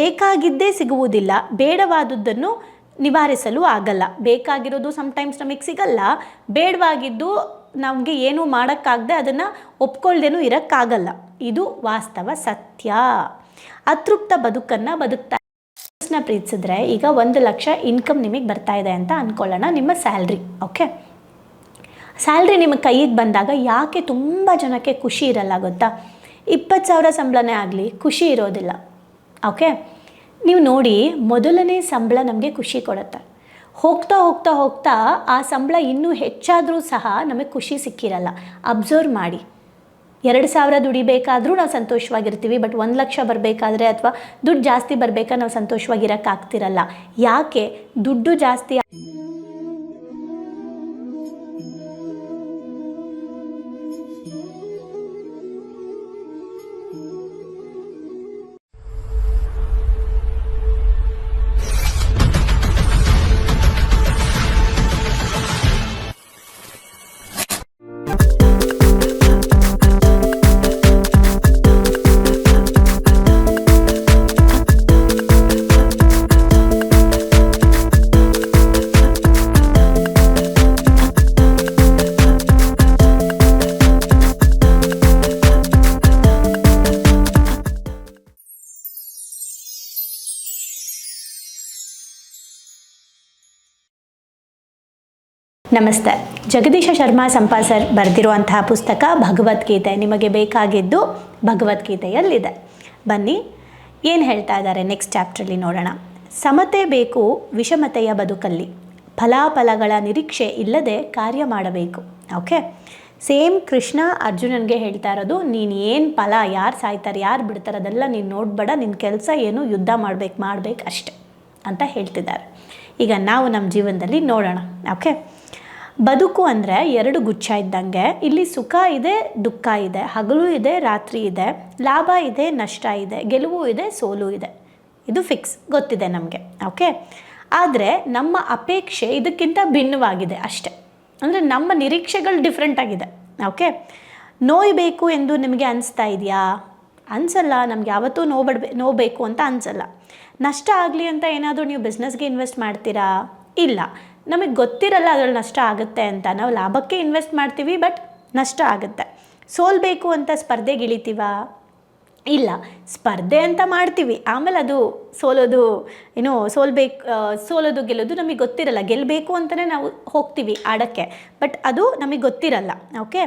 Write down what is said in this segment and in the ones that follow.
ಬೇಕಾಗಿದ್ದೇ ಸಿಗುವುದಿಲ್ಲ. ಬೇಡವಾದದ್ದನ್ನು ನಿವಾರಿಸಲು ಆಗಲ್ಲ. ಬೇಕಾಗಿರೋದು ಸಮ್ಟೈಮ್ಸ್ ನಮಗೆ ಸಿಗಲ್ಲ. ಬೇಡವಾಗಿದ್ದು ನಮಗೆ ಏನೂ ಮಾಡೋಕ್ಕಾಗದೆ ಅದನ್ನು ಒಪ್ಕೊಳ್ದೇನೂ ಇರೋಕ್ಕಾಗಲ್ಲ. ಇದು ವಾಸ್ತವ ಸತ್ಯ. ಅತೃಪ್ತ ಬದುಕನ್ನು ಬದುಕ್ತಾ ಪ್ರೀತಿಸಿದ್ರೆ ಈಗ ಒಂದು ಲಕ್ಷ ಇನ್ಕಮ್ ನಿಮಗೆ ಬರ್ತಾ ಇದೆ ಅಂತ ಅಂದ್ಕೊಳ್ಳೋಣ ನಿಮ್ಮ ಸ್ಯಾಲ್ರಿ ಓಕೆ ಸ್ಯಾಲ್ರಿ ನಿಮ್ಮ ಕೈಗೆ ಬಂದಾಗ ಯಾಕೆ ತುಂಬ ಜನಕ್ಕೆ ಖುಷಿ ಇರಲ್ಲ ಗೊತ್ತಾ? ಇಪ್ಪತ್ತು ಸಾವಿರ ಸಂಬಳನೇ ಆಗಲಿ ಖುಷಿ ಇರೋದಿಲ್ಲ. ಓಕೆ ನೀವು ನೋಡಿ, ಮೊದಲನೇ ಸಂಬಳ ನಮಗೆ ಖುಷಿ ಕೊಡುತ್ತೆ. ಹೋಗ್ತಾ ಹೋಗ್ತಾ ಹೋಗ್ತಾ ಆ ಸಂಬಳ ಇನ್ನೂ ಹೆಚ್ಚಾದರೂ ಸಹ ನಮಗೆ ಖುಷಿ ಸಿಕ್ಕಿರಲ್ಲ. ಅಬ್ಸರ್ವ್ ಮಾಡಿ. ಎರಡು ಸಾವಿರ ದುಡಿಬೇಕಾದರೂ ನಾವು ಸಂತೋಷವಾಗಿರ್ತೀವಿ ಬಟ್ ಒಂದು ಲಕ್ಷ ಬರಬೇಕಾದ್ರೆ ಅಥವಾ ದುಡ್ಡು ಜಾಸ್ತಿ ಬರಬೇಕಾ ನಾವು ಸಂತೋಷವಾಗಿರೋಕ್ಕಾಗ್ತಿರಲ್ಲ. ಯಾಕೆ? ದುಡ್ಡು ಜಾಸ್ತಿ ನಮಸ್ತೆ. ಜಗದೀಶ ಶರ್ಮಾ ಸಂಪಾ ಸರ್ ಬರೆದಿರುವಂತಹ ಪುಸ್ತಕ ಭಗವದ್ಗೀತೆ ನಿಮಗೆ ಬೇಕಾಗಿದ್ದು ಭಗವದ್ಗೀತೆಯಲ್ಲಿದೆ. ಬನ್ನಿ, ಏನು ಹೇಳ್ತಾ ಇದ್ದಾರೆ ನೆಕ್ಸ್ಟ್ ಚಾಪ್ಟ್ರಲ್ಲಿ ನೋಡೋಣ. ಸಮತೆ ಬೇಕು, ವಿಷಮತೆಯ ಬದುಕಲ್ಲಿ. ಫಲಾಫಲಗಳ ನಿರೀಕ್ಷೆ ಇಲ್ಲದೆ ಕಾರ್ಯ ಮಾಡಬೇಕು. ಓಕೆ? ಸೇಮ್ ಕೃಷ್ಣ ಅರ್ಜುನನಿಗೆ ಹೇಳ್ತಾ ಇರೋದು, ನೀನು ಏನು ಫಲ, ಯಾರು ಸಾಯ್ತಾರೆ, ಯಾರು ಬಿಡ್ತಾರೆ ಅದೆಲ್ಲ ನೀನು ನೋಡಬೇಡ ನಿನ್ನ ಕೆಲಸ ಏನು, ಯುದ್ಧ ಮಾಡ್ಬೇಕು ಮಾಡ್ಬೇಕು ಅಷ್ಟೆ. ಅಂತ ಹೇಳ್ತಿದ್ದಾರೆ. ಈಗ ನಾವು ನಮ್ಮ ಜೀವನದಲ್ಲಿ ನೋಡೋಣ. ಓಕೆ? ಬದುಕು ಅಂದರೆ ಎರಡು ಗುಚ್ಛ ಇದ್ದಂಗೆ. ಇಲ್ಲಿ ಸುಖ ಇದೆ, ದುಃಖ ಇದೆ, ಹಗಲು ಇದೆ, ರಾತ್ರಿ ಇದೆ, ಲಾಭ ಇದೆ, ನಷ್ಟ ಇದೆ, ಗೆಲುವು ಇದೆ, ಸೋಲು ಇದೆ. ಇದು ಫಿಕ್ಸ್ ಗೊತ್ತಿದೆ ನಮಗೆ ಓಕೆ ಆದರೆ ನಮ್ಮ ಅಪೇಕ್ಷೆ ಇದಕ್ಕಿಂತ ಭಿನ್ನವಾಗಿದೆ ಅಷ್ಟೆ. ಅಂದರೆ ನಮ್ಮ ನಿರೀಕ್ಷೆಗಳು ಡಿಫ್ರೆಂಟ್ ಆಗಿದೆ ಓಕೆ ನೋಯ್ಬೇಕು ಎಂದು ನಿಮಗೆ ಅನಿಸ್ತಾ ಇದೆಯಾ? ಅನಿಸಲ್ಲ, ನಮ್ಗೆ ಯಾವತ್ತೂ ನೋವು ಬಡ್ಬೇ ಬೇಕು ಅಂತ ಅನಿಸಲ್ಲ. ನಷ್ಟ ಆಗಲಿ ಅಂತ ಏನಾದರೂ ನೀವು ಬಿಸ್ನೆಸ್ಗೆ ಇನ್ವೆಸ್ಟ್ ಮಾಡ್ತೀರಾ? ಇಲ್ಲ. ನಮಗೆ ಗೊತ್ತಿರಲ್ಲ ಅದ್ರಲ್ಲಿ ನಷ್ಟ ಆಗುತ್ತೆ ಅಂತ. ನಾವು ಲಾಭಕ್ಕೆ ಇನ್ವೆಸ್ಟ್ ಮಾಡ್ತೀವಿ ಬಟ್ ನಷ್ಟ ಆಗುತ್ತೆ. ಸೋಲ್ಬೇಕು ಅಂತ ಸ್ಪರ್ಧೆಗೆ ಇಳಿತೀವಾ? ಇಲ್ಲ. ಸ್ಪರ್ಧೆ ಅಂತ ಮಾಡ್ತೀವಿ. ಆಮೇಲೆ ಅದು ಸೋಲೋದು, ಏನು ಸೋಲ್ಬೇಕು ಸೋಲೋದು ಗೆಲ್ಲೋದು ನಮಗೆ ಗೊತ್ತಿರಲ್ಲ. ಗೆಲ್ಲಬೇಕು ಅಂತಲೇ ನಾವು ಹೋಗ್ತೀವಿ ಆಡೋಕ್ಕೆ. ಬಟ್ ಅದು ನಮಗೆ ಗೊತ್ತಿರಲ್ಲ. ಓಕೆ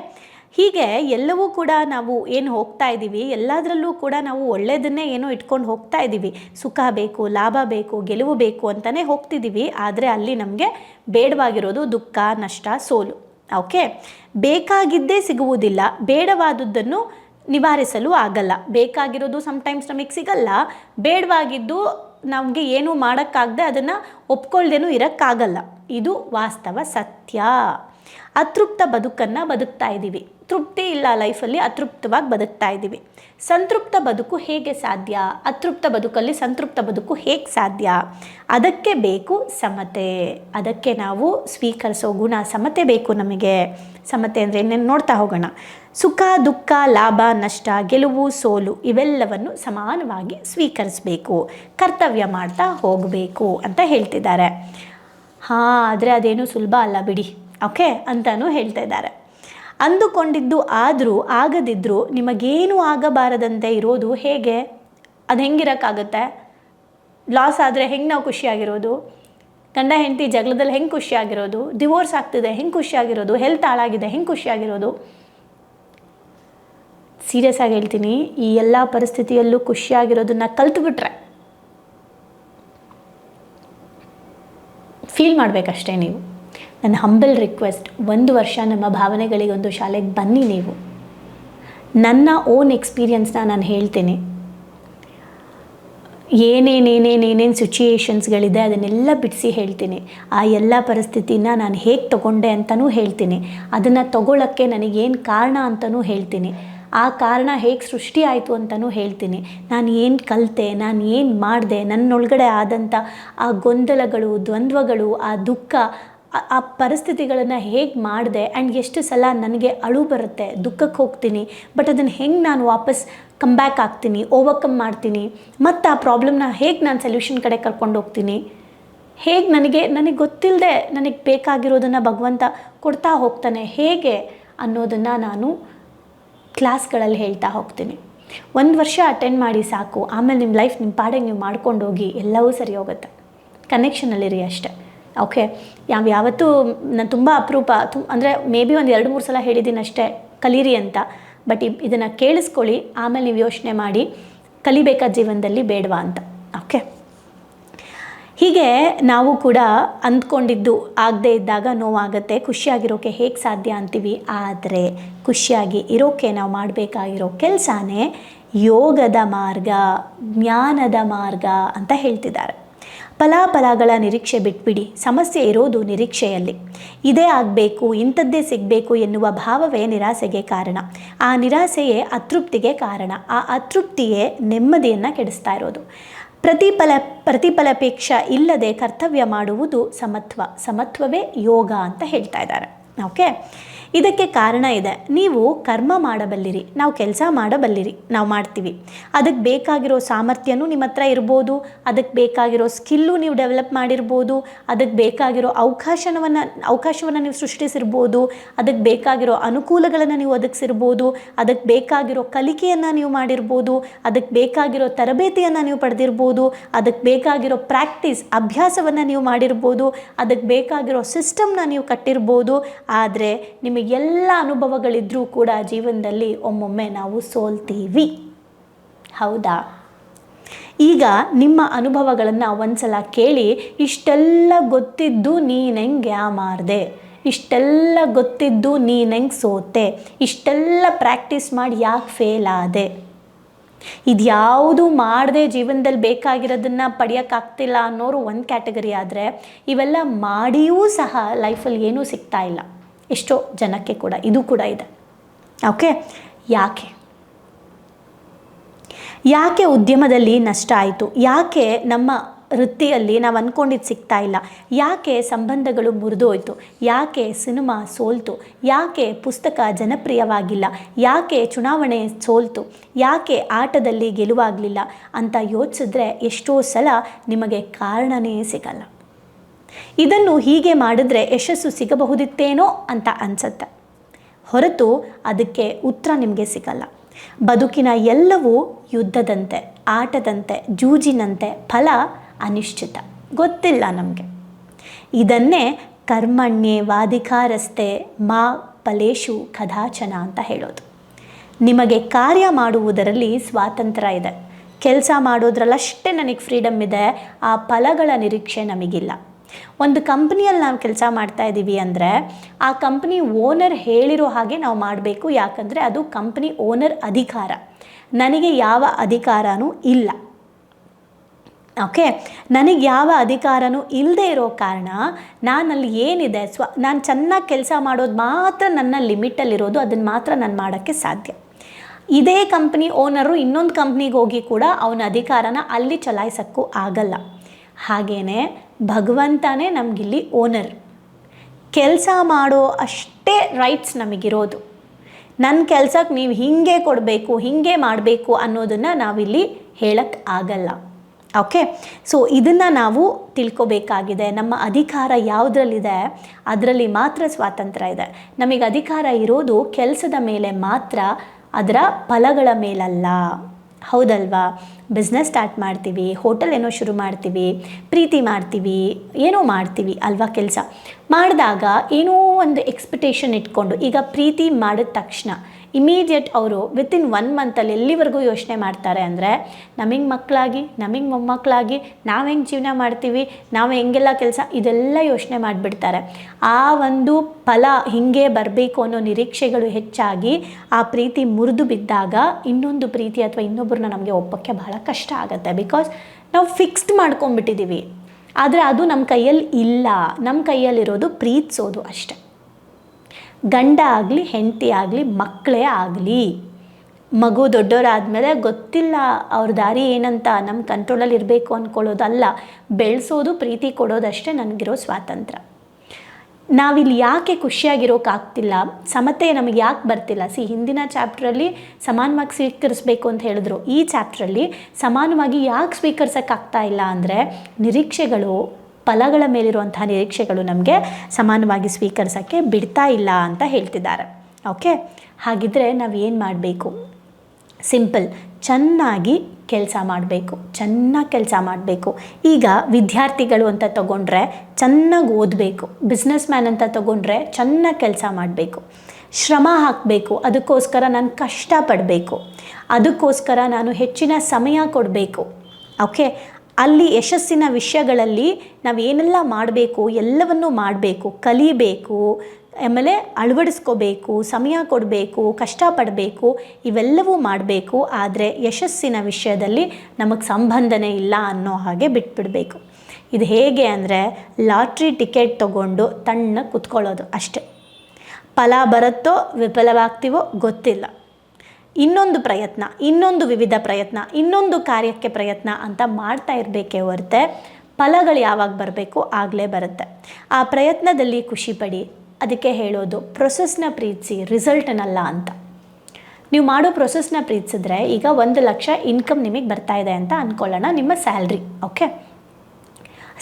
ಹೀಗೆ ಎಲ್ಲವೂ ಕೂಡ ನಾವು ಏನು ಹೋಗ್ತಾ ಇದ್ದೀವಿ, ಎಲ್ಲದರಲ್ಲೂ ಕೂಡ ನಾವು ಒಳ್ಳೆಯದನ್ನೇ ಏನೋ ಇಟ್ಕೊಂಡು ಹೋಗ್ತಾ ಇದ್ದೀವಿ. ಸುಖ ಬೇಕು, ಲಾಭ ಬೇಕು, ಗೆಲುವು ಬೇಕು ಅಂತಲೇ ಹೋಗ್ತಿದ್ದೀವಿ. ಆದರೆ ಅಲ್ಲಿ ನಮಗೆ ಬೇಡವಾಗಿರೋದು ದುಃಖ, ನಷ್ಟ, ಸೋಲು. ಓಕೆ? ಬೇಕಾಗಿದ್ದೇ ಸಿಗುವುದಿಲ್ಲ. ಬೇಡವಾದದ್ದನ್ನು ನಿವಾರಿಸಲು ಆಗಲ್ಲ. ಬೇಕಾಗಿರೋದು ಸಮಟೈಮ್ಸ್ ನಮಗೆ ಸಿಗಲ್ಲ. ಬೇಡವಾಗಿದ್ದು ನಮಗೆ ಏನೂ ಮಾಡೋಕ್ಕಾಗದೆ ಅದನ್ನು ಒಪ್ಕೊಳ್ದೇನೂ ಇರೋಕ್ಕಾಗಲ್ಲ. ಇದು ವಾಸ್ತವ ಸತ್ಯ. ಅತೃಪ್ತ ಬದುಕನ್ನು ಬದುಕ್ತಾ ಇದ್ದೀವಿ. ತೃಪ್ತಿ ಇಲ್ಲ ಲೈಫಲ್ಲಿ ಅತೃಪ್ತವಾಗಿ ಬದುಕ್ತಾ ಇದ್ದೀವಿ. ಸಂತೃಪ್ತ ಬದುಕು ಹೇಗೆ ಸಾಧ್ಯ? ಅತೃಪ್ತ ಬದುಕಲ್ಲಿ ಸಂತೃಪ್ತ ಬದುಕು ಹೇಗೆ ಸಾಧ್ಯ? ಅದಕ್ಕೆ ಬೇಕು ಸಮತೆ. ಅದಕ್ಕೆ ನಾವು ಸ್ವೀಕರಿಸೋ ಗುಣ ಸಮತೆ ಬೇಕು ನಮಗೆ. ಸಮತೆ ಅಂದರೆ ಏನೇನು ನೋಡ್ತಾ ಹೋಗೋಣ. ಸುಖ, ದುಃಖ, ಲಾಭ, ನಷ್ಟ, ಗೆಲುವು, ಸೋಲು ಇವೆಲ್ಲವನ್ನು ಸಮಾನವಾಗಿ ಸ್ವೀಕರಿಸಬೇಕು. ಕರ್ತವ್ಯ ಮಾಡ್ತಾ ಹೋಗಬೇಕು ಅಂತ ಹೇಳ್ತಿದ್ದಾರೆ. ಹಾಂ, ಆದರೆ ಅದೇನು ಸುಲಭ ಅಲ್ಲ ಬಿಡಿ. ಓಕೆ ಅಂತಲೂ ಹೇಳ್ತಾ ಇದ್ದಾರೆ. ಅಂದುಕೊಂಡಿದ್ದು ಆದರೂ ಆಗದಿದ್ದರೂ ನಿಮಗೇನು ಆಗಬಾರದಂತೆ ಇರೋದು ಹೇಗೆ? ಅದು ಹೆಂಗಿರೋಕ್ಕಾಗುತ್ತೆ? ಲಾಸ್ ಆದರೆ ಹೆಂಗೆ ನಾವು ಖುಷಿಯಾಗಿರೋದು? ಗಂಡ ಹೆಂಡತಿ ಜಗಳದಲ್ಲಿ ಹೆಂಗೆ ಖುಷಿಯಾಗಿರೋದು? ಡಿವೋರ್ಸ್ ಆಗ್ತಿದೆ, ಹೆಂಗೆ ಖುಷಿಯಾಗಿರೋದು? ಹೆಲ್ತ್ ಹಾಳಾಗಿದೆ, ಹೆಂಗೆ ಖುಷಿಯಾಗಿರೋದು? ಸೀರಿಯಸ್ ಆಗಿ ಹೇಳ್ತೀನಿ, ಈ ಎಲ್ಲ ಪರಿಸ್ಥಿತಿಯಲ್ಲೂ ಖುಷಿಯಾಗಿರೋದನ್ನ ಕಲ್ತ್ಬಿಟ್ರೆ ಫೀಲ್ ಮಾಡಬೇಕಷ್ಟೇ ನೀವು. ನನ್ನ ಹಂಬಲ್ ರಿಕ್ವೆಸ್ಟ್ ಒಂದು ವರ್ಷ ನಮ್ಮ ಭಾವನೆಗಳಿಗೊಂದು ಶಾಲೆಗೆ ಬನ್ನಿ ನೀವು. ನನ್ನ ಓನ್ ಎಕ್ಸ್ಪೀರಿಯನ್ಸ್ನ ನಾನು ಹೇಳ್ತೀನಿ. ಏನೇನೇನೇನೇನೇನು ಸಿಚುಯೇಷನ್ಸ್ಗಳಿದೆ ಅದನ್ನೆಲ್ಲ ಬಿಡಿಸಿ ಹೇಳ್ತೀನಿ. ಆ ಎಲ್ಲ ಪರಿಸ್ಥಿತಿನ ನಾನು ಹೇಗೆ ತಗೊಂಡೆ ಅಂತಲೂ ಹೇಳ್ತೀನಿ. ಅದನ್ನು ತಗೊಳ್ಳೋಕ್ಕೆ ನನಗೇನು ಕಾರಣ ಅಂತಲೂ ಹೇಳ್ತೀನಿ. ಆ ಕಾರಣ ಹೇಗೆ ಸೃಷ್ಟಿ ಆಯಿತು ಅಂತಲೂ ಹೇಳ್ತೀನಿ. ನಾನು ಏನು ಕಲಿತೆ, ನಾನು ಏನು ಮಾಡಿದೆ, ನನ್ನೊಳಗಡೆ ಆದಂಥ ಆ ಗೊಂದಲಗಳು, ದ್ವಂದ್ವಗಳು, ಆ ದುಃಖ ಆ- ಪರಿಸ್ಥಿತಿಗಳನ್ನು ಹೇಗೆ ಮಾಡಿದೆ ಆ್ಯಂಡ್ ಎಷ್ಟು ಸಲ ನನಗೆ ಅಳು ಬರುತ್ತೆ ದುಃಖಕ್ಕೆ ಹೋಗ್ತೀನಿ ಬಟ್ ಅದನ್ನು ಹೆಂಗೆ ನಾನು ವಾಪಸ್ ಕಮ್ ಬ್ಯಾಕ್ ಆಗ್ತೀನಿ ಓವರ್ಕಮ್ ಮಾಡ್ತೀನಿ, ಮತ್ತು ಆ ಪ್ರಾಬ್ಲಮ್ನ ಹೇಗೆ ನಾನು ಸೊಲ್ಯೂಷನ್ ಕಡೆ ಕರ್ಕೊಂಡು ಹೋಗ್ತೀನಿ? ಹೇಗೆ ನನಗೆ ನನಗೆ ಗೊತ್ತಿಲ್ಲದೆ ನನಗೆ ಬೇಕಾಗಿರೋದನ್ನು ಭಗವಂತ ಕೊಡ್ತಾ ಹೋಗ್ತಾನೆ, ಹೇಗೆ ಅನ್ನೋದನ್ನು ನಾನು ಕ್ಲಾಸ್ಗಳಲ್ಲಿ ಹೇಳ್ತಾ ಹೋಗ್ತೀನಿ. ಒಂದು ವರ್ಷ ಅಟೆಂಡ್ ಮಾಡಿ ಸಾಕು, ಆಮೇಲೆ ನಿಮ್ಮ ಲೈಫ್ ನಿಮ್ಮ ಪಾಡಿಗೆ ನೀವು ಮಾಡ್ಕೊಂಡು ಹೋಗಿ ಎಲ್ಲವೂ ಸರಿ ಹೋಗುತ್ತೆ. ಕನೆಕ್ಷನಲ್ಲಿರಿ ಅಷ್ಟೆ. ಓಕೆ. ಯಾವ ಯಾವತ್ತೂ ನಾನು ತುಂಬ ಅಪರೂಪ. ತು ಅಂದರೆ ಮೇ ಬಿ ಒಂದು ಎರಡು ಮೂರು ಸಲ ಹೇಳಿದ್ದೀನಿ ಅಷ್ಟೇ, ಕಲೀರಿ ಅಂತ. ಬಟ್ ಇದನ್ನು ಕೇಳಿಸ್ಕೊಳ್ಳಿ, ಆಮೇಲೆ ನೀವು ಯೋಚನೆ ಮಾಡಿ. ಕಲಿಬೇಕಾದ ಜೀವನದಲ್ಲಿ ಬೇಡವಾ ಅಂತ. ಓಕೆ. ಹೀಗೆ ನಾವು ಕೂಡ ಅಂದ್ಕೊಂಡಿದ್ದು ಆಗದೇ ಇದ್ದಾಗ ನೋವಾಗುತ್ತೆ ಖುಷಿಯಾಗಿರೋಕ್ಕೆ ಹೇಗೆ ಸಾಧ್ಯ ಅಂತೀವಿ. ಆದರೆ ಖುಷಿಯಾಗಿ ಇರೋಕ್ಕೆ ನಾವು ಮಾಡಬೇಕಾಗಿರೋ ಕೆಲಸನೇ ಯೋಗದ ಮಾರ್ಗ, ಜ್ಞಾನದ ಮಾರ್ಗ ಅಂತ ಹೇಳ್ತಿದ್ದಾರೆ. ಫಲಾಫಲಗಳ ನಿರೀಕ್ಷೆ ಬಿಟ್ಬಿಡಿ, ಸಮಸ್ಯೆ ಇರೋದು ನಿರೀಕ್ಷೆಯಲ್ಲಿ. ಇದೇ ಆಗಬೇಕು, ಇಂಥದ್ದೇ ಸಿಗಬೇಕು ಎನ್ನುವ ಭಾವವೇ ನಿರಾಸೆಗೆ ಕಾರಣ. ಆ ನಿರಾಸೆಯೇ ಅತೃಪ್ತಿಗೆ ಕಾರಣ. ಆ ಅತೃಪ್ತಿಯೇ ನೆಮ್ಮದಿಯನ್ನು ಕೆಡಿಸ್ತಾ ಇರೋದು. ಪ್ರತಿಫಲ, ಪ್ರತಿಫಲಾಪೇಕ್ಷ ಇಲ್ಲದೆ ಕರ್ತವ್ಯ ಮಾಡುವುದು ಸಮತ್ವ. ಸಮತ್ವವೇ ಯೋಗ ಅಂತ ಹೇಳ್ತಾ ಇದ್ದಾರೆ. ಓಕೆ ಇದಕ್ಕೆ ಕಾರಣ ಇದೆ. ನೀವು ಕರ್ಮ ಮಾಡಬಲ್ಲಿರಿ. ನಾವು ಕೆಲಸ ಮಾಡಬಲ್ಲಿರಿ. ನಾವು ಮಾಡ್ತೀವಿ. ಅದಕ್ಕೆ ಬೇಕಾಗಿರೋ ಸಾಮರ್ಥ್ಯನೂ ನಿಮ್ಮ ಹತ್ರ ಇರ್ಬೋದು. ಅದಕ್ಕೆ ಬೇಕಾಗಿರೋ ಸ್ಕಿಲ್ಲು ನೀವು ಡೆವಲಪ್ ಮಾಡಿರ್ಬೋದು. ಅದಕ್ಕೆ ಬೇಕಾಗಿರೋ ಅವಕಾಶವನ್ನು ಅವಕಾಶವನ್ನು ನೀವು ಸೃಷ್ಟಿಸಿರ್ಬೋದು. ಅದಕ್ಕೆ ಬೇಕಾಗಿರೋ ಅನುಕೂಲಗಳನ್ನು ನೀವು ಒದಗಿಸಿರ್ಬೋದು. ಅದಕ್ಕೆ ಬೇಕಾಗಿರೋ ಕಲಿಕೆಯನ್ನು ನೀವು ಮಾಡಿರ್ಬೋದು. ಅದಕ್ಕೆ ಬೇಕಾಗಿರೋ ತರಬೇತಿಯನ್ನು ನೀವು ಪಡೆದಿರ್ಬೋದು. ಅದಕ್ಕೆ ಬೇಕಾಗಿರೋ ಪ್ರಾಕ್ಟೀಸ್, ಅಭ್ಯಾಸವನ್ನು ನೀವು ಮಾಡಿರ್ಬೋದು. ಅದಕ್ಕೆ ಬೇಕಾಗಿರೋ ಸಿಸ್ಟಮ್ನ ನೀವು ಕಟ್ಟಿರ್ಬೋದು. ಆದರೆ ನಿಮಗೆಲ್ಲ ಅನುಭವಗಳಿದ್ರೂ ಕೂಡ ಜೀವನದಲ್ಲಿ ಒಮ್ಮೊಮ್ಮೆ ನಾವು ಸೋಲ್ತೀವಿ. ಹೌದಾ? ಈಗ ನಿಮ್ಮ ಅನುಭವಗಳನ್ನು ಒಂದ್ಸಲ ಕೇಳಿ, ಇಷ್ಟೆಲ್ಲ ಗೊತ್ತಿದ್ದು ನೀನೆಂಗೆ ಯಾಮಾರ್ದೆ ಇಷ್ಟೆಲ್ಲ ಗೊತ್ತಿದ್ದು ನೀನೆಂಗೆ ಸೋತೆ? ಇಷ್ಟೆಲ್ಲ ಪ್ರಾಕ್ಟೀಸ್ ಮಾಡಿ ಯಾಕೆ ಫೇಲ್ ಆದೆ? ಇದ್ಯಾವುದು ಮಾಡದೆ ಜೀವನದಲ್ಲಿ ಬೇಕಾಗಿರೋದನ್ನು ಪಡೆಯೋಕ್ಕಾಗ್ತಿಲ್ಲ ಅನ್ನೋರು ಒಂದು ಕ್ಯಾಟಗರಿ ಆದರೆ, ಇವೆಲ್ಲ ಮಾಡಿಯೂ ಸಹ ಲೈಫಲ್ಲಿ ಏನೂ ಸಿಗ್ತಾ ಇಲ್ಲ. ಎಷ್ಟೋ ಜನಕ್ಕೆ ಕೂಡ, ಇದು ಕೂಡ ಇದೆ. ಓಕೆ ಯಾಕೆ? ಯಾಕೆ ಉದ್ಯಮದಲ್ಲಿ ನಷ್ಟ ಆಯಿತು? ಯಾಕೆ ನಮ್ಮ ವೃತ್ತಿಯಲ್ಲಿ ನಾವು ಅಂದ್ಕೊಂಡಿದ್ದು ಸಿಗ್ತಾ ಇಲ್ಲ? ಯಾಕೆ ಸಂಬಂಧಗಳು ಮುರಿದೋಯ್ತು? ಯಾಕೆ ಸಿನಿಮಾ ಸೋಲ್ತು? ಯಾಕೆ ಪುಸ್ತಕ ಜನಪ್ರಿಯವಾಗಿಲ್ಲ? ಯಾಕೆ ಚುನಾವಣೆ ಸೋಲ್ತು? ಯಾಕೆ ಆಟದಲ್ಲಿ ಗೆಲುವಾಗಲಿಲ್ಲ? ಅಂತ ಯೋಚಿಸಿದ್ರೆ ಎಷ್ಟೋ ಸಲ ನಿಮಗೆ ಕಾರಣನೇ ಸಿಗಲ್ಲ. ಇದನ್ನು ಹೀಗೆ ಮಾಡಿದ್ರೆ ಯಶಸ್ಸು ಸಿಗಬಹುದಿತ್ತೇನೋ ಅಂತ ಅನ್ಸತ್ತೆ. ಹೊರತು ಅದಕ್ಕೆ ಉತ್ತರ ನಿಮಗೆ ಸಿಗಲ್ಲ. ಬದುಕಿನ ಎಲ್ಲವೂ ಯುದ್ಧದಂತೆ, ಆಟದಂತೆ, ಜೂಜಿನಂತೆ ಫಲ ಅನಿಶ್ಚಿತ. ಗೊತ್ತಿಲ್ಲ ನಮಗೆ. ಇದನ್ನೇ ಕರ್ಮಣ್ಯೆ ವಾದಿಕಾರಸ್ತೆ ಮಾ ಪಲೇಶು ಕದಾಚನ ಅಂತ ಹೇಳೋದು. ನಿಮಗೆ ಕಾರ್ಯ ಮಾಡುವುದರಲ್ಲಿ ಸ್ವಾತಂತ್ರ್ಯ ಇದೆ. ಕೆಲಸ ಮಾಡೋದ್ರಲ್ಲಷ್ಟೇ ನನಗೆ ಫ್ರೀಡಮ್ ಇದೆ. ಆ ಫಲಗಳ ನಿರೀಕ್ಷೆ ನಮಗಿಲ್ಲ. ಒಂದು ಕಂಪ್ನಿಯಲ್ಲಿ ನಾವು ಕೆಲಸ ಮಾಡ್ತಾ ಇದ್ದೀವಿ ಅಂದರೆ ಆ ಕಂಪ್ನಿ ಓನರ್ ಹೇಳಿರೋ ಹಾಗೆ ನಾವು ಮಾಡಬೇಕು. ಯಾಕಂದರೆ ಅದು ಕಂಪ್ನಿ ಓನರ್ ಅಧಿಕಾರ. ನನಗೆ ಯಾವ ಅಧಿಕಾರನೂ ಇಲ್ಲ. ಓಕೆ? ನನಗೆ ಯಾವ ಅಧಿಕಾರನೂ ಇಲ್ಲದೆ ಇರೋ ಕಾರಣ ನಾನಲ್ಲಿ ಏನಿದೆ? ಸ್ವ, ನಾನು ಚೆನ್ನಾಗಿ ಕೆಲಸ ಮಾಡೋದು ಮಾತ್ರ ನನ್ನ ಲಿಮಿಟಲ್ಲಿರೋದು ಅದನ್ನು ಮಾತ್ರ ನಾನು ಮಾಡೋಕ್ಕೆ ಸಾಧ್ಯ. ಇದೇ ಕಂಪ್ನಿ ಓನರು ಇನ್ನೊಂದು ಕಂಪ್ನಿಗೆ ಹೋಗಿ ಕೂಡ ಅವನ ಅಧಿಕಾರನ ಅಲ್ಲಿ ಚಲಾಯಿಸೋಕ್ಕೂ ಆಗಲ್ಲ. ಹಾಗೆಯೇ ಭಗವಂತನೇ ನಮಗಿಲ್ಲಿ ಓನರ್. ಕೆಲಸ ಮಾಡೋ ಅಷ್ಟೇ ರೈಟ್ಸ್ ನಮಗಿರೋದು. ನನ್ನ ಕೆಲ್ಸಕ್ಕೆ ನೀವು ಹೀಗೆ ಕೊಡಬೇಕು, ಹೀಗೆ ಮಾಡಬೇಕು ಅನ್ನೋದನ್ನು ನಾವಿಲ್ಲಿ ಹೇಳಕ್ಕೆ ಆಗಲ್ಲ. ಓಕೆ? ಸೊ, ಇದನ್ನು ನಾವು ತಿಳ್ಕೊಬೇಕಾಗಿದೆ. ನಮ್ಮ ಅಧಿಕಾರ ಯಾವುದ್ರಲ್ಲಿದೆ? ಅದರಲ್ಲಿ ಮಾತ್ರ ಸ್ವಾತಂತ್ರ್ಯ ಇದೆ. ನಮಗೆ ಅಧಿಕಾರ ಇರೋದು ಕೆಲಸದ ಮೇಲೆ ಮಾತ್ರ, ಅದರ ಫಲಗಳ ಮೇಲಲ್ಲ. ಹೌದಲ್ವಾ? ಬಿಸ್ನೆಸ್ ಸ್ಟಾರ್ಟ್ ಮಾಡ್ತೀವಿ ಹೋಟೆಲ್ ಏನೋ ಶುರು ಮಾಡ್ತೀವಿ, ಪ್ರೀತಿ ಮಾಡ್ತೀವಿ, ಏನೋ ಮಾಡ್ತೀವಿ ಅಲ್ವಾ ಕೆಲಸ? ಮಾಡಿದಾಗ ಏನೋ ಒಂದು ಎಕ್ಸ್ಪೆಕ್ಟೇಷನ್ ಇಟ್ಕೊಂಡು, ಈಗ ಪ್ರೀತಿ ಮಾಡಿದ ತಕ್ಷಣ ಇಮಿಡಿಯೇಟ್ ಅವರು ವಿತಿನ್ ಒನ್ ಮಂತಲ್ಲಿ ಎಲ್ಲಿವರೆಗೂ ಯೋಚನೆ ಮಾಡ್ತಾರೆ ಅಂದರೆ, ನಮಗೆ ಮಕ್ಕಳಾಗಿ ನಮಗೆ ಮೊಮ್ಮಕ್ಕಳಾಗಿ ನಾವು ಹೆಂಗೆ ಜೀವನ ಮಾಡ್ತೀವಿ, ನಾವು ಹೆಂಗೆಲ್ಲ ಕೆಲಸ, ಇದೆಲ್ಲ ಯೋಚನೆ ಮಾಡಿಬಿಡ್ತಾರೆ. ಆ ಒಂದು ಫಲ ಹೀಗೆ ಬರಬೇಕು ಅನ್ನೋ ನಿರೀಕ್ಷೆಗಳು ಹೆಚ್ಚಾಗಿ ಆ ಪ್ರೀತಿ ಮುರಿದು ಬಿದ್ದಾಗ ಇನ್ನೊಂದು ಪ್ರೀತಿ ಅಥವಾ ಇನ್ನೊಬ್ಬರನ್ನ ನಮಗೆ ಒಪ್ಪಕ್ಕೆ ಬಹಳ ಕಷ್ಟ ಆಗುತ್ತೆ. ಬಿಕಾಸ್ ನಾವು ಫಿಕ್ಸ್ಡ್ ಮಾಡ್ಕೊಂಬಿಟ್ಟಿದ್ದೀವಿ ಆದರೆ ಅದು ನಮ್ಮ ಕೈಯಲ್ಲಿ ಇಲ್ಲ. ನಮ್ಮ ಕೈಯಲ್ಲಿರೋದು ಪ್ರೀತಿಸೋದು ಅಷ್ಟೆ. ಗಂಡ ಆಗಲಿ, ಹೆಂಡತಿ ಆಗಲಿ, ಮಕ್ಕಳೇ ಆಗಲಿ. ಮಗು ದೊಡ್ಡವರಾದಮೇಲೆ ಗೊತ್ತಿಲ್ಲ ಅವ್ರ ದಾರಿ ಏನಂತ ನಮ್ಮ ಕಂಟ್ರೋಲಲ್ಲಿ ಇರಬೇಕು ಅಂದ್ಕೊಳ್ಳೋದಲ್ಲ ಬೆಳೆಸೋದು, ಪ್ರೀತಿ ಕೊಡೋದಷ್ಟೇ ನನಗಿರೋ ಸ್ವಾತಂತ್ರ್ಯ. ನಾವಿಲ್ಲಿ ಯಾಕೆ ಖುಷಿಯಾಗಿರೋಕ್ಕಾಗ್ತಿಲ್ಲ ಸಮತೆ ನಮಗೆ ಯಾಕೆ ಬರ್ತಿಲ್ಲ? ಸಿ, ಹಿಂದಿನ ಚಾಪ್ಟ್ರಲ್ಲಿ ಸಮಾನವಾಗಿ ಸ್ವೀಕರಿಸಬೇಕು ಅಂತ ಹೇಳಿದ್ರು. ಈ ಚಾಪ್ಟ್ರಲ್ಲಿ ಸಮಾನವಾಗಿ ಯಾಕೆ ಸ್ವೀಕರಿಸೋಕ್ಕಾಗ್ತಾ ಇಲ್ಲ ಅಂದರೆ ನಿರೀಕ್ಷೆಗಳು ಫಲಗಳ ಮೇಲಿರುವಂತಹ ನಿರೀಕ್ಷೆಗಳು ನಮಗೆ ಸಮಾನವಾಗಿ ಸ್ವೀಕರಿಸೋಕ್ಕೆ ಬಿಡ್ತಾ ಇಲ್ಲ ಅಂತ ಹೇಳ್ತಿದ್ದಾರೆ. ಓಕೆ ಹಾಗಿದ್ರೆ ನಾವು ಏನು ಮಾಡಬೇಕು? ಸಿಂಪಲ್ ಚೆನ್ನಾಗಿ ಕೆಲಸ ಮಾಡಬೇಕು. ಚೆನ್ನಾಗಿ ಕೆಲಸ ಮಾಡಬೇಕು. ಈಗ ವಿದ್ಯಾರ್ಥಿಗಳು ಅಂತ ತಗೊಂಡ್ರೆ ಚೆನ್ನಾಗಿ ಓದಬೇಕು. ಬಿಸ್ನೆಸ್ ಮ್ಯಾನ್ ಅಂತ ತಗೊಂಡ್ರೆ ಚೆನ್ನಾಗಿ ಕೆಲಸ ಮಾಡಬೇಕು. ಶ್ರಮ ಹಾಕಬೇಕು. ಅದಕ್ಕೋಸ್ಕರ ನಾನು ಕಷ್ಟಪಡಬೇಕು. ಅದಕ್ಕೋಸ್ಕರ ನಾನು ಹೆಚ್ಚಿನ ಸಮಯ ಕೊಡಬೇಕು. ಓಕೆ ಅಲ್ಲಿ ಯಶಸ್ಸಿನ ವಿಷಯಗಳಲ್ಲಿ ನಾವು ಏನೆಲ್ಲ ಮಾಡಬೇಕು, ಎಲ್ಲವನ್ನೂ ಮಾಡಬೇಕು, ಕಲಿಬೇಕು, ಆಮೇಲೆ ಅಳವಡಿಸ್ಕೋಬೇಕು, ಸಮಯ ಕೊಡಬೇಕು, ಕಷ್ಟಪಡಬೇಕು, ಇವೆಲ್ಲವೂ ಮಾಡಬೇಕು. ಆದರೆ ಯಶಸ್ಸಿನ ವಿಷಯದಲ್ಲಿ ನಮಗೆ ಸಂಬಂಧನೇ ಇಲ್ಲ ಅನ್ನೋ ಹಾಗೆ ಬಿಟ್ಬಿಡಬೇಕು. ಇದು ಹೇಗೆ ಅಂದರೆ ಲಾಟ್ರಿ ಟಿಕೆಟ್ ತೊಗೊಂಡು ತಣ್ಣ ಕುತ್ಕೊಳ್ಳೋದು ಅಷ್ಟೆ. ಫಲ ಬರುತ್ತೋ ವಿಫಲವಾಗ್ತೀವೋ ಗೊತ್ತಿಲ್ಲ. ಇನ್ನೊಂದು ಪ್ರಯತ್ನ, ಇನ್ನೊಂದು ವಿವಿಧ ಪ್ರಯತ್ನ, ಇನ್ನೊಂದು ಕಾರ್ಯಕ್ಕೆ ಪ್ರಯತ್ನ ಅಂತ ಮಾಡ್ತಾ ಇರಬೇಕೇ ಹೊರತೆ ಫಲಗಳು ಯಾವಾಗ ಬರಬೇಕು ಆಗಲೇ ಬರುತ್ತೆ. ಆ ಪ್ರಯತ್ನದಲ್ಲಿ ಖುಷಿ ಪಡಿ, ಅದಕ್ಕೆ ಹೇಳೋದು ಪ್ರೊಸೆಸ್ನ ಪ್ರೀತಿಸಿ ರಿಸಲ್ಟನ್ನಲ್ಲ ಅಂತ. ನೀವು ಮಾಡೋ ಪ್ರೊಸೆಸ್ನ ಪ್ರೀತಿಸಿದ್ರೆ ಈಗ ಒಂದು ಲಕ್ಷ ಇನ್ಕಮ್ ನಿಮಗೆ ಬರ್ತಾ ಇದೆ ಅಂತ ಅಂದ್ಕೊಳ್ಳೋಣ ನಿಮ್ಮ ಸ್ಯಾಲ್ರಿ ಓಕೆ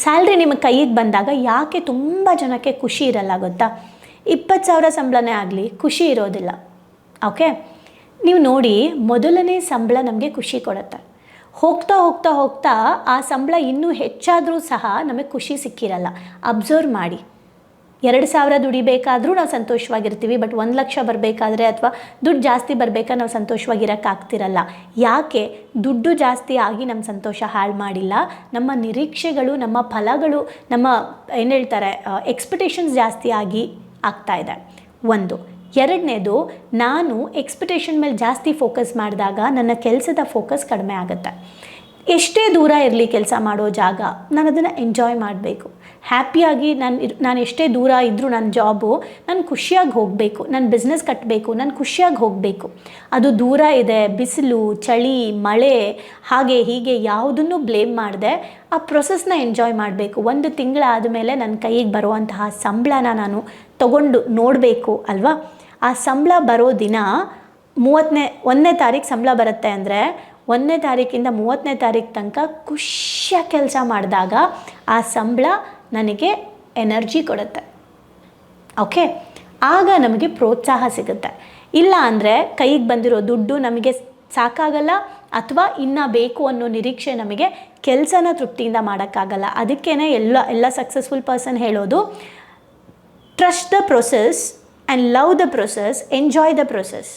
ಸ್ಯಾಲ್ರಿ ನಿಮ್ಮ ಕೈಗೆ ಬಂದಾಗ ಯಾಕೆ ತುಂಬ ಜನಕ್ಕೆ ಖುಷಿ ಇರಲ್ಲ ಗೊತ್ತಾ? ಇಪ್ಪತ್ತು ಸಾವಿರ ಸಂಬಳನೇ ಆಗಲಿ ಖುಷಿ ಇರೋದಿಲ್ಲ ಓಕೆ ನೀವು ನೋಡಿ ಮೊದಲನೇ ಸಂಬಳ ನಮಗೆ ಖುಷಿ ಕೊಡುತ್ತೆ. ಹೋಗ್ತಾ ಹೋಗ್ತಾ ಹೋಗ್ತಾ ಆ ಸಂಬಳ ಇನ್ನೂ ಹೆಚ್ಚಾದರೂ ಸಹ ನಮಗೆ ಖುಷಿ ಸಿಕ್ಕಿರಲ್ಲ. ಅಬ್ಸರ್ವ್ ಮಾಡಿ. ಎರಡು ಸಾವಿರ ದುಡಿಬೇಕಾದರೂ ನಾವು ಸಂತೋಷವಾಗಿರ್ತೀವಿ, ಬಟ್ ಒಂದು ಲಕ್ಷ ಬರಬೇಕಾದ್ರೆ ಅಥವಾ ದುಡ್ಡು ಜಾಸ್ತಿ ಬರಬೇಕಾ ನಾವು ಸಂತೋಷವಾಗಿರೋಕ್ಕಾಗ್ತಿರಲ್ಲ. ಯಾಕೆ? ದುಡ್ಡು ಜಾಸ್ತಿ ಆಗಿ ನಮ್ಮ ಸಂತೋಷ ಹಾಳು ಮಾಡಿಲ್ಲ. ನಮ್ಮ ನಿರೀಕ್ಷೆಗಳು, ನಮ್ಮ ಫಲಗಳು, ನಮ್ಮ ಏನು ಹೇಳ್ತಾರೆ ಎಕ್ಸ್ಪೆಕ್ಟೇಷನ್ಸ್ ಜಾಸ್ತಿ ಆಗಿ ಆಗ್ತಾ ಇದೆ. ಒಂದು ಎರಡನೇದು, ನಾನು ಎಕ್ಸ್ಪೆಕ್ಟೇಷನ್ ಮೇಲೆ ಜಾಸ್ತಿ ಫೋಕಸ್ ಮಾಡಿದಾಗ ನನ್ನ ಕೆಲಸದ ಫೋಕಸ್ ಕಡಿಮೆ ಆಗುತ್ತೆ. ಎಷ್ಟೇ ದೂರ ಇರಲಿ ಕೆಲಸ ಮಾಡೋ ಜಾಗ, ನಾನು ಅದನ್ನು ಎಂಜಾಯ್ ಮಾಡಬೇಕು. ಹ್ಯಾಪಿಯಾಗಿ ನಾನು ನಾನು ಎಷ್ಟೇ ದೂರ ಇದ್ದರೂ ನನ್ನ ಜಾಬು ನಾನು ಖುಷಿಯಾಗಿ ಹೋಗಬೇಕು. ನನ್ನ ಬಿಸ್ನೆಸ್ ಕಟ್ಟಬೇಕು ನಾನು ಖುಷಿಯಾಗಿ ಹೋಗಬೇಕು. ಅದು ದೂರ ಇದೆ, ಬಿಸಿಲು, ಚಳಿ, ಮಳೆ, ಹಾಗೆ ಹೀಗೆ ಯಾವುದನ್ನು ಬ್ಲೇಮ್ ಮಾಡಿದೆ, ಆ ಪ್ರೊಸೆಸ್ನ ಎಂಜಾಯ್ ಮಾಡಬೇಕು. ಒಂದು ತಿಂಗಳಾದ ಮೇಲೆ ನನ್ನ ಕೈಗೆ ಬರುವಂತಹ ಸಂಬಳನ ನಾನು ತಗೊಂಡು ನೋಡಬೇಕು, ಅಲ್ವಾ? ಆ ಸಂಬಳ ಬರೋ ದಿನ ಮೂವತ್ತನೇ, ಒಂದನೇ ತಾರೀಕು ಸಂಬಳ ಬರುತ್ತೆ ಅಂದರೆ ಒಂದನೇ ತಾರೀಕಿಂದ ಮೂವತ್ತನೇ ತಾರೀಕು ತನಕ ಖುಷಿಯಾಗಿ ಕೆಲಸ ಮಾಡಿದಾಗ ಆ ಸಂಬಳ ನನಗೆ ಎನರ್ಜಿ ಕೊಡುತ್ತೆ. ಓಕೆ? ಆಗ ನಮಗೆ ಪ್ರೋತ್ಸಾಹ ಸಿಗುತ್ತೆ. ಇಲ್ಲ ಅಂದರೆ ಕೈಗೆ ಬಂದಿರೋ ದುಡ್ಡು ನಮಗೆ ಸಾಕಾಗಲ್ಲ ಅಥವಾ ಇನ್ನೂ ಬೇಕು ಅನ್ನೋ ನಿರೀಕ್ಷೆ ನಮಗೆ ಕೆಲಸನ ತೃಪ್ತಿಯಿಂದ ಮಾಡೋಕ್ಕಾಗಲ್ಲ. ಅದಕ್ಕೇ ಎಲ್ಲ ಎಲ್ಲ ಸಕ್ಸಸ್ಫುಲ್ ಪರ್ಸನ್ ಹೇಳೋದು trust the process and love the process enjoy the process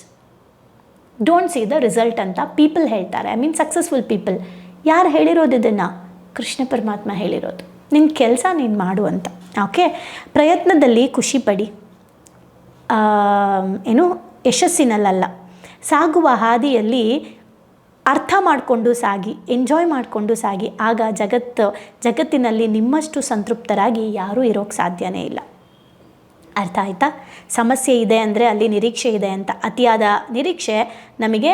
don't see the result ಅಂತ ಪೀಪಲ್ ಹೇಳ್ತಾರೆ. ಐ ಮೀನ್ ಸಕ್ಸಸ್ಫುಲ್ ಪೀಪಲ್ ಯಾರು ಹೇಳಿರೋದು ಇದನ್ನು? ಕೃಷ್ಣ ಪರಮಾತ್ಮ ಹೇಳಿರೋದು. ನಿನ್ನ ಕೆಲಸ ನೀನು ಮಾಡು ಅಂತ. ಓಕೆ ಪ್ರಯತ್ನದಲ್ಲಿ ಖುಷಿ ಪಡಿ. ಏನು? ಯಶಸ್ಸಿನಲ್ಲ ಸಾಗುವ ಹಾದಿಯಲ್ಲಿ ಅರ್ಥ ಮಾಡಿಕೊಂಡು ಸಾಗಿ ಎಂಜಾಯ್ ಮಾಡಿಕೊಂಡು ಸಾಗಿ, ಆಗ ಜಗತ್ತು, ಜಗತ್ತಿನಲ್ಲಿ ನಿಮ್ಮಷ್ಟು ಸಂತೃಪ್ತರಾಗಿ ಯಾರೂ ಇರೋಕ್ಕೆ ಸಾಧ್ಯನೇ ಇಲ್ಲ. ಅರ್ಥ ಆಯಿತಾ? ಸಮಸ್ಯೆ ಇದೆ ಅಂದರೆ ಅಲ್ಲಿ ನಿರೀಕ್ಷೆ ಇದೆ ಅಂತ. ಅತಿಯಾದ ನಿರೀಕ್ಷೆ ನಮಗೆ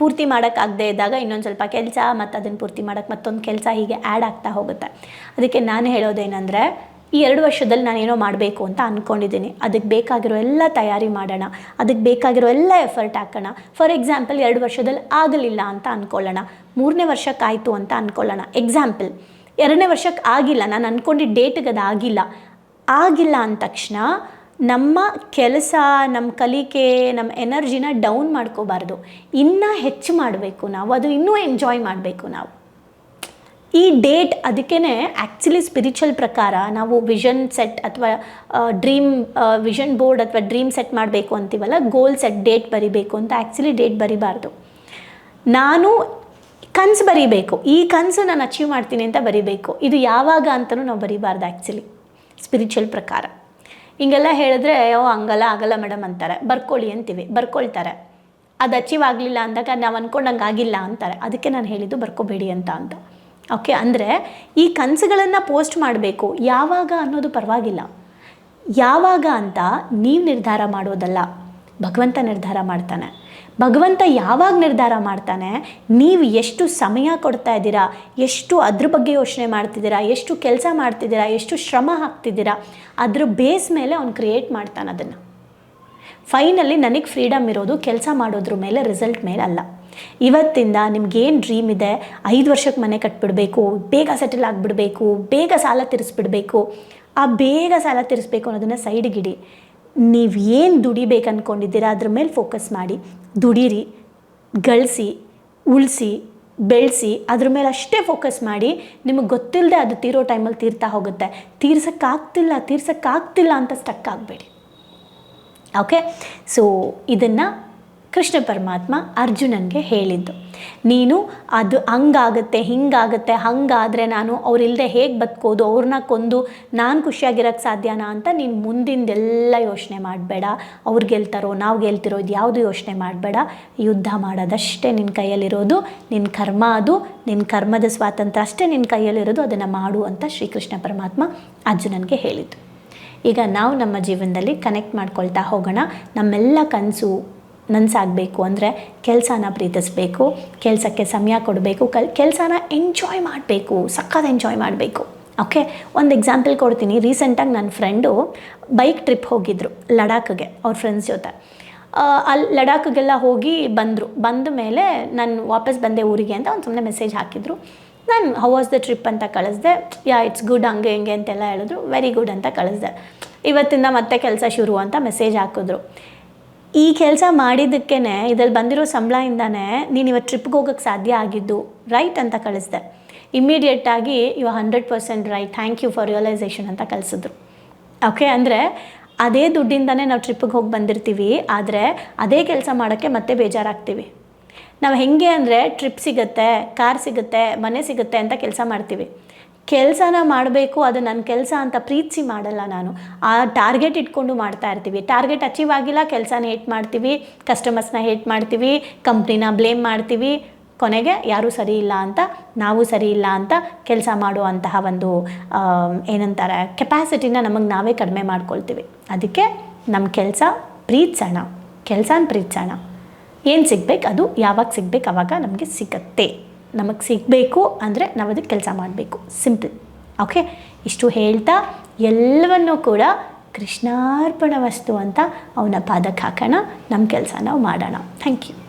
ಪೂರ್ತಿ ಮಾಡೋಕ್ಕಾಗದೇ ಇದ್ದಾಗ ಇನ್ನೊಂದು ಸ್ವಲ್ಪ ಕೆಲಸ ಮತ್ತು ಅದನ್ನು ಪೂರ್ತಿ ಮಾಡೋಕ್ಕೆ ಮತ್ತೊಂದು ಕೆಲಸ ಹೀಗೆ ಆ್ಯಡ್ ಆಗ್ತಾ ಹೋಗುತ್ತೆ. ಅದಕ್ಕೆ ನಾನು ಹೇಳೋದೇನೆಂದರೆ, ಈ ಎರಡು ವರ್ಷದಲ್ಲಿ ನಾನೇನೋ ಮಾಡಬೇಕು ಅಂತ ಅಂದ್ಕೊಂಡಿದ್ದೀನಿ ಅದಕ್ಕೆ ಬೇಕಾಗಿರೋ ಎಲ್ಲ ತಯಾರಿ ಮಾಡೋಣ. ಅದಕ್ಕೆ ಬೇಕಾಗಿರೋ ಎಲ್ಲ ಎಫರ್ಟ್ ಹಾಕೋಣ. ಫಾರ್ ಎಕ್ಸಾಂಪಲ್ ಎರಡು ವರ್ಷದಲ್ಲಿ ಆಗಲಿಲ್ಲ ಅಂತ ಅಂದ್ಕೊಳ್ಳೋಣ ಮೂರನೇ ವರ್ಷಕ್ಕಾಯಿತು ಅಂತ ಅಂದ್ಕೊಳ್ಳೋಣ ಎಕ್ಸಾಂಪಲ್ ಎರಡನೇ ವರ್ಷಕ್ಕೆ ಆಗಿಲ್ಲ. ನಾನು ಅಂದ್ಕೊಂಡಿದ್ದ ಡೇಟಿಗೆ ಅದು ಆಗಿಲ್ಲ. ಆಗಿಲ್ಲ ಅಂದ ತಕ್ಷಣ ನಮ್ಮ ಕೆಲಸ, ನಮ್ಮ ಕಲಿಕೆ, ನಮ್ಮ ಎನರ್ಜಿನ ಡೌನ್ ಮಾಡ್ಕೋಬಾರ್ದು. ಇನ್ನೂ ಹೆಚ್ಚು ಮಾಡಬೇಕು ನಾವು. ಅದು ಇನ್ನೂ ಎಂಜಾಯ್ ಮಾಡಬೇಕು ನಾವು. ಈ ಡೇಟ್ ಅದಕ್ಕೇ ಆ್ಯಕ್ಚುಲಿ ಸ್ಪಿರಿಚುವಲ್ ಪ್ರಕಾರ ನಾವು ವಿಷನ್ ಸೆಟ್ ಅಥವಾ ಡ್ರೀಮ್ ವಿಷನ್ ಬೋರ್ಡ್ ಅಥವಾ ಡ್ರೀಮ್ ಸೆಟ್ ಮಾಡಬೇಕು ಅಂತೀವಲ್ಲ ಗೋಲ್ ಸೆಟ್ ಡೇಟ್ ಬರಿಬೇಕು ಅಂತ ಆ್ಯಕ್ಚುಲಿ ಡೇಟ್ ಬರಿಬಾರ್ದು. ನಾನು ಕನಸು ಬರೀಬೇಕು. ಈ ಕನಸು ನಾನು ಅಚೀವ್ ಮಾಡ್ತೀನಿ ಅಂತ ಬರಿಬೇಕು. ಇದು ಯಾವಾಗ ಅಂತಲೂ ನಾವು ಬರಿಬಾರ್ದು ಆ್ಯಕ್ಚುಲಿ ಸ್ಪಿರಿಚುವಲ್ ಪ್ರಕಾರ. ಹಿಂಗೆಲ್ಲ ಹೇಳಿದ್ರೆ ಓ ಹಂಗಲ್ಲ ಆಗಲ್ಲ ಮೇಡಮ್ ಅಂತಾರೆ. ಬರ್ಕೊಳ್ಳಿ ಅಂತೀವಿ, ಬರ್ಕೊಳ್ತಾರೆ. ಅದು ಅಚೀವ್ ಆಗಲಿಲ್ಲ ಅಂದಾಗ ನಾವು ಅಂದ್ಕೊಂಡಂಗೆ ಆಗಿಲ್ಲ ಅಂತಾರೆ. ಅದಕ್ಕೆ ನಾನು ಹೇಳಿದ್ದು ಬರ್ಕೋಬೇಡಿ ಅಂತ ಅಂತ. ಓಕೆ ಅಂದರೆ ಈ ಕನಸುಗಳನ್ನು ಪೋಸ್ಟ್ ಮಾಡಬೇಕು. ಯಾವಾಗ ಅನ್ನೋದು ಪರವಾಗಿಲ್ಲ. ಯಾವಾಗ ಅಂತ ನೀವು ನಿರ್ಧಾರ ಮಾಡೋದಲ್ಲ. ಭಗವಂತ ನಿರ್ಧಾರ ಮಾಡ್ತಾನೆ. ಭಗವಂತ ಯಾವಾಗ ನಿರ್ಧಾರ ಮಾಡ್ತಾನೆ? ನೀವು ಎಷ್ಟು ಸಮಯ ಕೊಡ್ತಾ ಇದ್ದೀರಾ? ಎಷ್ಟು ಅದ್ರ ಬಗ್ಗೆ ಯೋಚನೆ ಮಾಡ್ತಿದ್ದೀರಾ? ಎಷ್ಟು ಕೆಲಸ ಮಾಡ್ತಿದ್ದೀರಾ? ಎಷ್ಟು ಶ್ರಮ ಹಾಕ್ತಿದ್ದೀರಾ? ಅದ್ರ ಬೇಸ್ ಮೇಲೆ ಅವ್ನು ಕ್ರಿಯೇಟ್ ಮಾಡ್ತಾನೆ ಅದನ್ನು. ಫೈನಲಿ ನನಗೆ ಫ್ರೀಡಮ್ ಇರೋದು ಕೆಲಸ ಮಾಡೋದ್ರ ಮೇಲೆ ರಿಸಲ್ಟ್ ಮೇಲೆ ಅಲ್ಲ. ಇವತ್ತಿಂದ ನಿಮ್ಗೇನು ಡ್ರೀಮ್ ಇದೆ? ಐದು ವರ್ಷಕ್ಕೆ ಮನೆ ಕಟ್ಬಿಡಬೇಕು, ಬೇಗ ಸೆಟಲ್ ಆಗಿಬಿಡಬೇಕು, ಬೇಗ ಸಾಲ ತೀರಿಸ್ಬಿಡ್ಬೇಕು. ಆ ಬೇಗ ಸಾಲ ತೀರಿಸ್ಬೇಕು ಅನ್ನೋದನ್ನು ಸೈಡ್ಗಿಡಿ ನೀವು ಏನು ದುಡಿಬೇಕು ಅಂದ್ಕೊಂಡಿದ್ದೀರಾ ಅದ್ರ ಮೇಲೆ ಫೋಕಸ್ ಮಾಡಿ, ದುಡೀರಿ, ಗಳಿಸಿ, ಉಳಿಸಿ, ಬೆಳೆಸಿ ಅದ್ರ ಮೇಲೆ ಅಷ್ಟೇ ಫೋಕಸ್ ಮಾಡಿ ನಿಮಗೆ ಗೊತ್ತಿಲ್ಲದೆ ಅದು ತೀರೋ ಟೈಮಲ್ಲಿ ತೀರ್ತಾ ಹೋಗುತ್ತೆ. ತೀರ್ಸೋಕ್ಕಾಗ್ತಿಲ್ಲ ತೀರ್ಸೋಕ್ಕಾಗ್ತಿಲ್ಲ ಅಂತ ಸ್ಟಕ್ ಆಗಬೇಡಿ. ಓಕೆ ಸೊ ಇದನ್ನು ಕೃಷ್ಣ ಪರಮಾತ್ಮ ಅರ್ಜುನನಿಗೆ ಹೇಳಿದ್ದು. ನೀನು ಅದು ಹಂಗಾಗುತ್ತೆ, ಹಿಂಗಾಗುತ್ತೆ, ಹಂಗಾದರೆ ನಾನು ಅವರಿಲ್ಲದೆ ಹೇಗೆ ಬದುಕೋದು, ಅವ್ರನ್ನ ಕೊಂದು ನಾನು ಖುಷಿಯಾಗಿರೋಕ್ಕೆ ಸಾಧ್ಯನಾ ಅಂತ ನೀನು ಮುಂದಿಂದೆಲ್ಲ ಯೋಚನೆ ಮಾಡಬೇಡ. ಅವ್ರು ಗೆಲ್ತಾರೋ, ನಾವು ಗೆಲ್ತಿರೋ ಇದು ಯಾವುದು ಯೋಚನೆ ಮಾಡಬೇಡ. ಯುದ್ಧ ಮಾಡೋದಷ್ಟೇ ನಿನ್ನ ಕೈಯಲ್ಲಿರೋದು ನಿನ್ನ ಕರ್ಮ ಅದು ನಿನ್ನ ಕರ್ಮದ ಸ್ವಾತಂತ್ರ್ಯ ಅಷ್ಟೇ ನಿನ್ನ ಕೈಯಲ್ಲಿರೋದು, ಅದನ್ನು ಮಾಡು ಅಂತ ಶ್ರೀಕೃಷ್ಣ ಪರಮಾತ್ಮ ಅರ್ಜುನನಿಗೆ ಹೇಳಿದ್ದು. ಈಗ ನಾವು ನಮ್ಮ ಜೀವನದಲ್ಲಿ ಕನೆಕ್ಟ್ ಮಾಡ್ಕೊಳ್ತಾ ಹೋಗೋಣ. ನಮ್ಮೆಲ್ಲ ಕನಸು ನನಸಾಗಬೇಕು ಅಂದರೆ ಕೆಲಸನ ಪ್ರೀತಿಸಬೇಕು, ಕೆಲಸಕ್ಕೆ ಸಮಯ ಕೊಡಬೇಕು, ಕಲ್, ಕೆಲಸನ ಎಂಜಾಯ್ ಮಾಡಬೇಕು, ಸಖತ್ ಎಂಜಾಯ್ ಮಾಡಬೇಕು. ಓಕೆ ಒಂದು ಎಕ್ಸಾಂಪಲ್ ಕೊಡ್ತೀನಿ. ರೀಸೆಂಟಾಗಿ ನನ್ನ ಫ್ರೆಂಡು ಬೈಕ್ ಟ್ರಿಪ್ ಹೋಗಿದ್ದರು ಲಡಾಖ್ಗೆ ಅವ್ರ ಫ್ರೆಂಡ್ಸ್ ಜೊತೆ. ಅಲ್ಲಿ ಲಡಾಖ್ಗೆಲ್ಲ ಹೋಗಿ ಬಂದರು. ಬಂದ ಮೇಲೆ ನಾನು ವಾಪಸ್ ಬಂದೆ ಊರಿಗೆ ಅಂತ ಒಂದು ಸುಮ್ಮನೆ ಮೆಸೇಜ್ ಹಾಕಿದ್ರು. ನಾನು ಹೌ ವಾಸ್ ದ ಟ್ರಿಪ್ ಅಂತ ಕಳಿಸ್ದೆ. ಯಾ ಇಟ್ಸ್ ಗುಡ್ ಹಂಗೆ, ಹಿಂಗೆ ಅಂತೆಲ್ಲ ಹೇಳಿದ್ರು. ವೆರಿ ಗುಡ್ ಅಂತ ಕಳಿಸ್ದೆ. ಇವತ್ತಿಂದ ಮತ್ತೆ ಕೆಲಸ ಶುರು ಅಂತ ಮೆಸೇಜ್ ಹಾಕಿದ್ರು. ಈ ಕೆಲಸ ಮಾಡಿದ್ದಕ್ಕೇ ಇದ್ರಲ್ಲಿ ಬಂದಿರೋ ಸಂಬಳದಿಂದಾನೇ ನೀನು ಇವತ್ತು ಟ್ರಿಪ್ಗೆ ಹೋಗೋಕ್ಕೆ ಸಾಧ್ಯ ಆಗಿದ್ದು ರೈಟ್ ಅಂತ ಕಳಿಸ್ದೆ. ಇಮ್ಮಿಡಿಯೇಟಾಗಿ you hundred percent right thank you for realization ಅಂತ ಕಳಿಸಿದ್ರು. ಓಕೆ ಅಂದರೆ ಅದೇ ದುಡ್ಡಿಂದನೇ ನಾವು ಟ್ರಿಪ್ಪಿಗೆ ಹೋಗಿ ಬಂದಿರ್ತೀವಿ, ಆದರೆ ಅದೇ ಕೆಲಸ ಮಾಡೋಕ್ಕೆ ಮತ್ತೆ ಬೇಜಾರಾಗ್ತೀವಿ. ನಾವು ಹೆಂಗೆ ಅಂದರೆ ಟ್ರಿಪ್ ಸಿಗುತ್ತೆ ಕಾರ್ ಸಿಗುತ್ತೆ, ಮನೆ ಸಿಗುತ್ತೆ ಅಂತ ಕೆಲಸ ಮಾಡ್ತೀವಿ. ಕೆಲಸನ ಮಾಡಬೇಕು, ಅದು ನನ್ನ ಕೆಲಸ ಅಂತ ಪ್ರೀತಿಸಿ ಮಾಡಲ್ಲ ನಾನು. ಆ ಟಾರ್ಗೆಟ್ ಇಟ್ಕೊಂಡು ಮಾಡ್ತಾ ಇರ್ತೀವಿ. ಟಾರ್ಗೆಟ್ ಅಚೀವ್ ಆಗಿಲ್ಲ, ಕೆಲಸನ ಹೇಟ್ ಮಾಡ್ತೀವಿ ಕಸ್ಟಮರ್ಸ್ನ ಹೇಟ್ ಮಾಡ್ತೀವಿ ಕಂಪ್ನಿನ ಬ್ಲೇಮ್ ಮಾಡ್ತೀವಿ. ಕೊನೆಗೆ ಯಾರು ಸರಿ ಇಲ್ಲ ಅಂತ, ನಾವು ಸರಿ ಇಲ್ಲ ಅಂತ ಕೆಲಸ ಮಾಡುವಂತಹ ಒಂದು ಏನಂತಾರೆ ಕೆಪಾಸಿಟಿನ ನಮಗೆ ನಾವೇ ಕಡಿಮೆ ಮಾಡ್ಕೊಳ್ತೀವಿ. ಅದಕ್ಕೆ ನಮ್ಮ ಕೆಲಸ ಪ್ರೀತಿಸೋಣ. ಕೆಲಸನ ಪ್ರೀತಿಸೋಣ. ಏನು ಸಿಗ್ಬೇಕು? ಅದು ಯಾವಾಗ ಸಿಗ್ಬೇಕು, ಅವಾಗ ನಮಗೆ ಸಿಗತ್ತೆ. ನಮಗೆ ಸಿಗಬೇಕು ಅಂದರೆ ನಾವು ಅದಕ್ಕೆ ಕೆಲಸ ಮಾಡಬೇಕು. ಸಿಂಪಲ್ ಓಕೆ ಇಷ್ಟು ಹೇಳ್ತಾ ಎಲ್ಲವನ್ನೂ ಕೂಡ ಕೃಷ್ಣಾರ್ಪಣ ವಸ್ತು ಅಂತ ಅವನ ಪಾದಕ್ಕೆ ಹಾಕೋಣ. ನಮ್ಮ ಕೆಲಸ ನಾವು ಮಾಡೋಣ. Thank you